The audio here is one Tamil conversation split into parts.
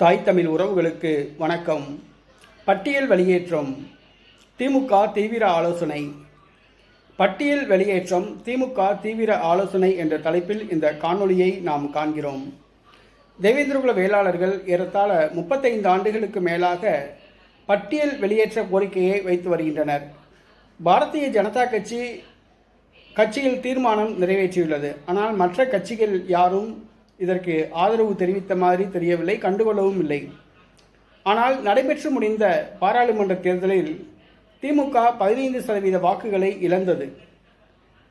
தாய் தமிழ் உறவுகளுக்கு வணக்கம். பட்டியல் வெளியேற்றம். திமுக தீவிர ஆலோசனை. பட்டியல் வெளியேற்றம் திமுக தீவிர ஆலோசனை என்ற தலைப்பில் இந்த காணொளியை நாம் காண்கிறோம். தேவேந்திரகுல வேளாளர்கள் ஏறத்தாழ முப்பத்தைந்து ஆண்டுகளுக்கு மேலாக பட்டியல் வெளியேற்ற கோரிக்கையை வைத்து வருகின்றனர். பாரதிய ஜனதா கட்சி கட்சியில் தீர்மானம் நிறைவேற்றியுள்ளது. ஆனால் மற்ற கட்சிகள் யாரும் இதற்கு ஆதரவு தெரிவித்த மாதிரி தெரியவில்லை கண்டுகொள்ளவும் இல்லை. ஆனால் நடைபெற்று முடிந்த பாராளுமன்ற தேர்தலில் திமுக பதினைந்து சதவீத வாக்குகளை இழந்தது.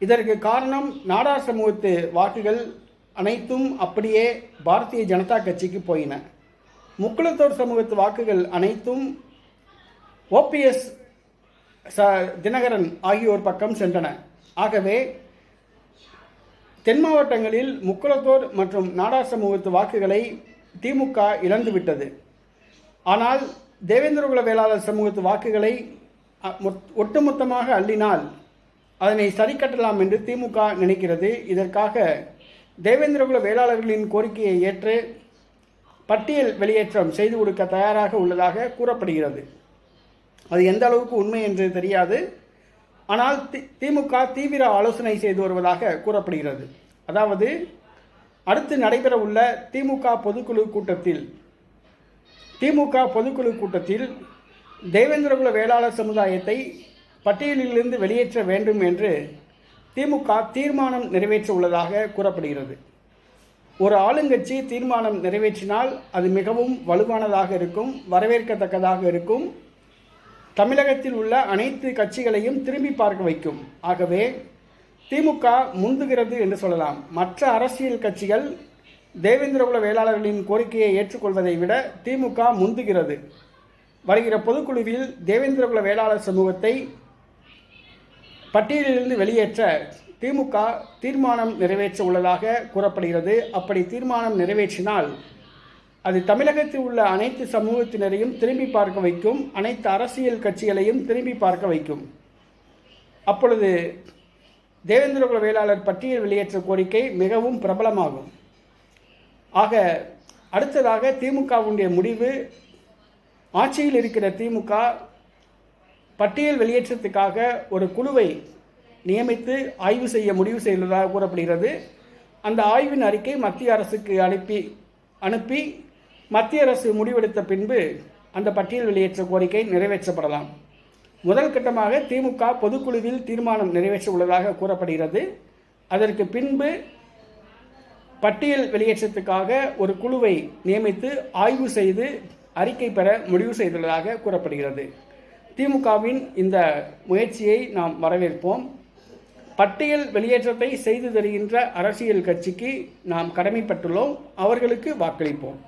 இதற்கு காரணம் நாடார் சமூகத்து வாக்குகள் அனைத்தும் அப்படியே பாரதிய ஜனதா கட்சிக்கு போயின. முக்குளத்தோர் சமூகத்து வாக்குகள் அனைத்தும் ஓபிஎஸ் ச தினகரன் ஆகியோர் பக்கம் சென்றன. ஆகவே தென் மாவட்டங்களில் முக்குளத்தோர் மற்றும் நாடார் சமூகத்து வாக்குகளை திமுக இழந்துவிட்டது ஆனால் தேவேந்திரகுல வேளாளர் சமூகத்து வாக்குகளை ஒட்டுமொத்தமாக அள்ளினால் அதனை சரி கட்டலாம் என்று திமுக நினைக்கிறது. இதற்காக தேவேந்திரகுல வேளாளர்களின் கோரிக்கையை ஏற்று பட்டியல் வெளியேற்றம் செய்து கொடுக்க தயாராக உள்ளதாக கூறப்படுகிறது. அது எந்த அளவுக்கு உண்மை என்று தெரியாது. ஆனால் தி- திமுக தீவிர ஆலோசனை செய்து வருவதாக கூறப்படுகிறது. அதாவது அடுத்து நடைபெற உள்ள திமுக பொதுக்குழு கூட்டத்தில் திமுக பொதுக்குழு கூட்டத்தில் தேவேந்திரகுல வேளாளர் சமுதாயத்தை பட்டியலிலிருந்து வெளியேற்ற வேண்டும் என்று திமுக தீர்மானம் நிறைவேற்ற உள்ளதாக கூறப்படுகிறது. ஒரு ஆளுங்கட்சி தீர்மானம் நிறைவேற்றினால் அது மிகவும் வலுவானதாக இருக்கும் வரவேற்கத்தக்கதாக இருக்கும். தமிழகத்தில் உள்ள அனைத்து கட்சிகளையும் திரும்பி பார்க்க வைக்கும். ஆகவே திமுக முந்துகிறது என்று சொல்லலாம். மற்ற அரசியல் கட்சிகள் தேவேந்திரகுல வேளாளர்களின் கோரிக்கையை ஏற்றுக்கொள்வதை விட திமுக முந்துகிறது. வருகிற பொதுக்குழுவில் தேவேந்திரகுல வேளாளர் சமூகத்தை பட்டியலிலிருந்து வெளியேற்ற திமுக தீர்மானம் நிறைவேற்ற உள்ளதாக கூறப்படுகிறது. அப்படி தீர்மானம் நிறைவேற்றினால் அது தமிழகத்தில் உள்ள அனைத்து சமூகத்தினரையும் திரும்பி பார்க்க வைக்கும் அனைத்து அரசியல் கட்சிகளையும் திரும்பி பார்க்க வைக்கும். அப்பொழுது தேவேந்திரகுல வேளாளர் பட்டியல் வெளியேற்ற கோரிக்கை மிகவும் பிரபலமாகும். ஆக அடுத்ததாக திமுகவுடைய முடிவு ஆட்சியில் இருக்கிற திமுக பட்டியல் வெளியேற்றத்துக்காக ஒரு குழுவை நியமித்து ஆய்வு செய்ய முடிவு செய்துள்ளதாக கூறப்படுகிறது. அந்த ஆய்வின் அறிக்கை மத்திய அரசுக்கு அனுப்பி அனுப்பி மத்திய அரசு முடிவெடுத்த பின்பு அந்த பட்டியல் வெளியேற்ற கோரிக்கை நிறைவேற்றப்படலாம். முதல் கட்டமாக திமுக பொதுக்குழுவில் தீர்மானம் நிறைவேற்ற உள்ளதாக கூறப்படுகிறது. அதற்கு பின்பு பட்டியல் வெளியேற்றத்துக்காக ஒரு குழுவை நியமித்து ஆய்வு செய்து அறிக்கை பெற முடிவு செய்துள்ளதாக கூறப்படுகிறது. திமுகவின் இந்த முயற்சியை நாம் வரவேற்போம். பட்டியல் வெளியேற்றத்தை செய்து தருகின்ற அரசியல் கட்சிக்கு நாம் கடமைப்பட்டுள்ளோம். அவர்களுக்கு வாக்களிப்போம்.